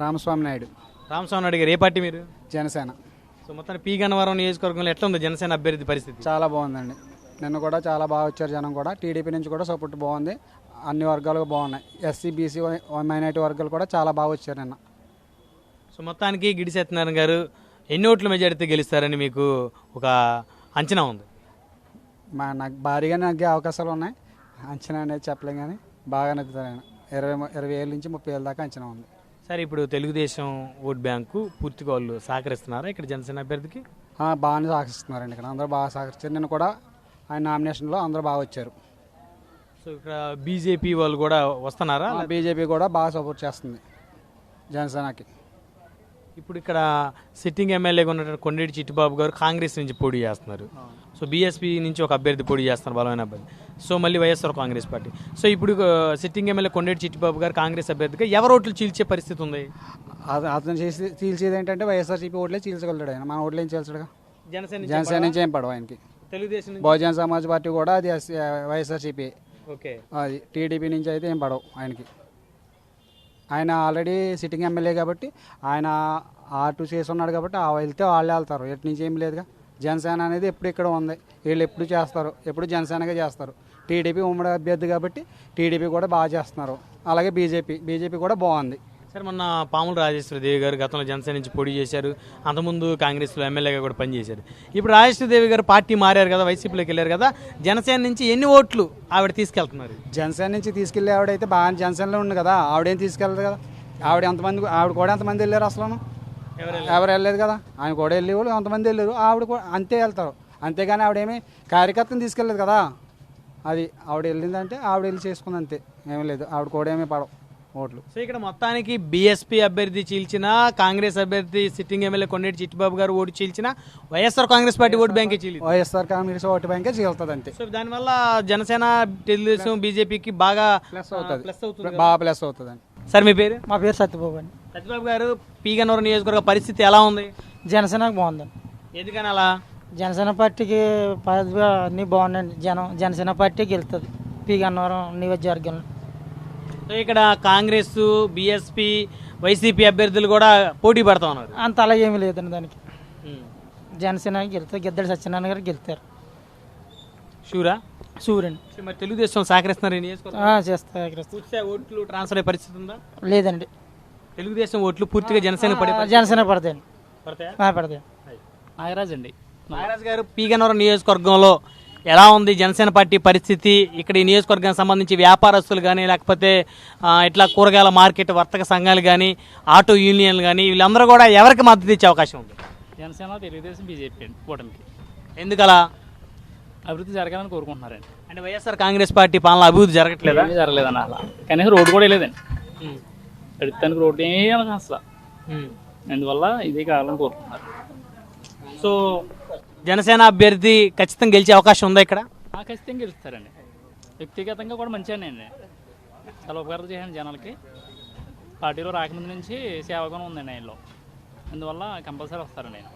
రామస్వామి నాయుడు. రామస్వామి నాయుడు గారు ఏ పార్టీ మీరు? జనసేన. సో మొత్తం పీ గన్నవరం నియోజకవర్గంలో ఎట్లా ఉంది జనసేన అభ్యర్థి పరిస్థితి? చాలా బాగుందండి. నిన్న కూడా చాలా బాగా వచ్చారు జనం కూడా. టీడీపీ నుంచి కూడా సపోర్ట్ బాగుంది. అన్ని వర్గాలు బాగున్నాయి. ఎస్సీ బీసీ మైనారిటీ వర్గాలు కూడా చాలా బాగా వచ్చారు నిన్న. సో మొత్తానికి గిడి సత్యనారాయణ గారు ఎన్ని ఓట్ల మెజారిటీ గెలుస్తారని మీకు ఒక అంచనా ఉంది? మా నాకు భారీగా నగ్గే అవకాశాలు ఉన్నాయి. అంచనా అనేది చెప్పలేం కానీ బాగా నగ్గుతారు ఆయన. ఇరవై ఇరవై ఏళ్ళ నుంచి ముప్పై ఏళ్ళ దాకా అంచనా ఉంది. సరే ఇప్పుడు తెలుగుదేశం ఓట్ బ్యాంకు పూర్తిగా వాళ్ళు సహకరిస్తున్నారా ఇక్కడ జనసేన అభ్యర్థికి? బాగానే సహకరిస్తున్నారండి ఇక్కడ. అందరూ బాగా సహకరించారు నిన్న కూడా ఆయన నామినేషన్లో అందరూ బాగా వచ్చారు. సో ఇక్కడ బీజేపీ వాళ్ళు కూడా వస్తున్నారా? బీజేపీ కూడా బాగా సపోర్ట్ చేస్తుంది జనసేనకి. ఇప్పుడు ఇక్కడ సిట్టింగ్ ఎమ్మెల్యేగా ఉన్నటువంటి కొండేటి చిట్టిబాబు గారు కాంగ్రెస్ నుంచి పోటీ చేస్తున్నారు. సో బీఎస్పీ నుంచి ఒక అభ్యర్థి పోటీ చేస్తున్నారు బలమైన అభ్యర్థి. సో మళ్ళీ వైఎస్ఆర్ కాంగ్రెస్ పార్టీ. సో ఇప్పుడు sitting MLA Kondeti Chittibabu garu congress అభ్యర్థిగా ఎవరు ఓట్లు చీల్చే పరిస్థితి ఉంది? అత- అతను చేసి చీల్చేది ఏంటంటే వైఎస్ఆర్సీపీ ఓట్లే చీల్చగలుగుతాడు ఆయన. మన ఓట్లు ఏం చీల్చడుగా? జనసేన నుంచి జనసేన నుంచి ఏం పడవు ఆయనకి? తెలుగుదేశం బహుజన సమాజ్ పార్టీ కూడా అది ఎస్- వైఎస్ఆర్సీపీ ఓకే. అది టీడీపీ నుంచి అయితే ఏం పడవు ఆయనకి. ఆయన ఆల్రెడీ సిట్టింగ్ ఎమ్మెల్యే కాబట్టి ఆయన ఆటు చేసి ఉన్నాడు కాబట్టి ఆ వెళ్తే వాళ్ళే వెళ్తారు. ఎటు నుంచి ఏం లేదుగా. జనసేన అనేది ఎప్పుడు ఇక్కడ ఉంది. వీళ్ళు ఎప్పుడు చేస్తారు? ఎప్పుడు జనసేనగా చేస్తారు? టీడీపీ ఉమ్మడి అభ్యర్థి కాబట్టి టీడీపీ కూడా బాగా చేస్తున్నారు. అలాగే బీజేపీ. బీజేపీ కూడా బాగుంది. సరే మొన్న పాముల రాజేశ్వర దేవి గారు గతంలో జనసేన నుంచి పోటీ చేశారు. అంతకుముందు కాంగ్రెస్లో ఎమ్మెల్యేగా కూడా పనిచేశారు. ఇప్పుడు రాజేశ్వర దేవి గారు పార్టీ మారారు కదా వైసీపీలోకి వెళ్ళారు కదా జనసేన నుంచి ఎన్ని ఓట్లు ఆవిడ తీసుకెళ్తున్నారు? జనసేన నుంచి తీసుకెళ్ళే ఆవిడైతే బాగా జనసేనలో ఉంది కదా ఆవిడేం తీసుకెళ్ళదు కదా? ఆవిడ ఎంతమంది ఆవిడ కూడా ఎంతమంది వెళ్ళారు అసలు ఎవరు వెళ్ళలేదు. కదా. ఆయన కూడా వెళ్ళి వాళ్ళు ఎంతమంది వెళ్ళారు. ఆవిడ కూడా అంతే వెళ్తారు. అంతేగాని ఆవిడేమి కార్యకర్తను తీసుకెళ్ళలేదు కదా. అది ఆవిడ వెళ్ళిందంటే ఆవిడ వెళ్ళి చేసుకుంది అంతే ఏమీ లేదు. ఆవిడ కూడా ఏమీ పడవు ఓట్లు. సో ఇక్కడ మొత్తానికి బీఎస్పీ అభ్యర్థి చీల్చిన కాంగ్రెస్ అభ్యర్థి సిట్టింగ్ ఎమ్మెల్యే కొండేటి చిట్టిబాబు గారు ఓటు చీల్చిన వైఎస్ఆర్ కాంగ్రెస్ పార్టీ ఓటు బ్యాంకే చీలింది. వైఎస్ఆర్ కాంగ్రెస్ ఓటు బ్యాంకే చీలుతుంది అంతే సో దానివల్ల జనసేన తెలుగుదేశం బీజేపీకి బాగా ప్లస్ అవుతుంది. ప్లస్ అవుతుంది బాగా ప్లస్ అవుతుంది అండి సార్ మీ పేరు? మా పేరు సత్యబాబు అండి సత్యబాబు గారు పీగన్నవరం నియోజకవర్గ పరిస్థితి ఎలా ఉంది? జనసేనకు బాగుందండి ఎందుకని అలా? జనసేన పార్టీకి పదవి అన్నీ బాగున్నాయండి. జనం జనసేన పార్టీ గెలుస్తుంది పి గన్నవరం నియోజకవర్గంలో. సో ఇక్కడ కాంగ్రెస్ బీఎస్పీ వైసీపీ అభ్యర్థులు కూడా పోటీ పడతా ఉన్నారు. అంత అలా ఏమీ లేదండి దానికి. జనసేన గెలుతుంది. గిద్దడి సత్యనారాయణ గారు గెలుతారు. షూరా? సూర్యుని సో మరి తెలుగుదేశం సహకరిస్తున్నారు చేస్తారు ఓట్లు ట్రాన్స్ఫర్ అయ్యే పరిస్థితి ఉందా? లేదండి. తెలుగుదేశం ఓట్లు పూర్తిగా జనసేన పడే జనసేన పడతాయా? నాగరాజ్ అండి. నాగరాజు గారు పీగన్నవరం నియోజకవర్గంలో ఎలా ఉంది జనసేన పార్టీ పరిస్థితి? ఇక్కడ ఈ నియోజకవర్గానికి సంబంధించి వ్యాపారస్తులు కానీ లేకపోతే ఇట్లా కూరగాయల మార్కెట్ వర్తక సంఘాలు కానీ ఆటో యూనియన్లు కానీ వీళ్ళందరూ కూడా ఎవరికి మద్దతు ఇచ్చే అవకాశం ఉంది? జనసేన తెలుగుదేశం బీజేపీ అండి కూటమికి. ఎందుకలా? అభివృద్ధి జరగాలని కోరుకుంటున్నారండి. అంటే వైఎస్ఆర్ కాంగ్రెస్ పార్టీ పాలన అభివృద్ధి జరగట్లేదా? జరగలేదన్న అలా. కనీసం రోడ్డు కూడా వేయలేదండి. ఎడతానికి రోడ్డు ఏమీ వెళ్ళదు అసలు. అందువల్ల ఇదే కావాలని కోరుకుంటున్నారు. సో జనసేన అభ్యర్థి ఖచ్చితంగా గెలిచే అవకాశం ఉందా ఇక్కడ? ఖచ్చితంగా గెలుస్తారండి. వ్యక్తిగతంగా కూడా మంచిగానే అండి చాలా ఉపకారం చేశాను జనాలకి. పార్టీలో రాకముందు నుంచి సేవగానే ఉందండి ఆయనలో. అందువల్ల కంపల్సరీ వస్తారండి ఆయన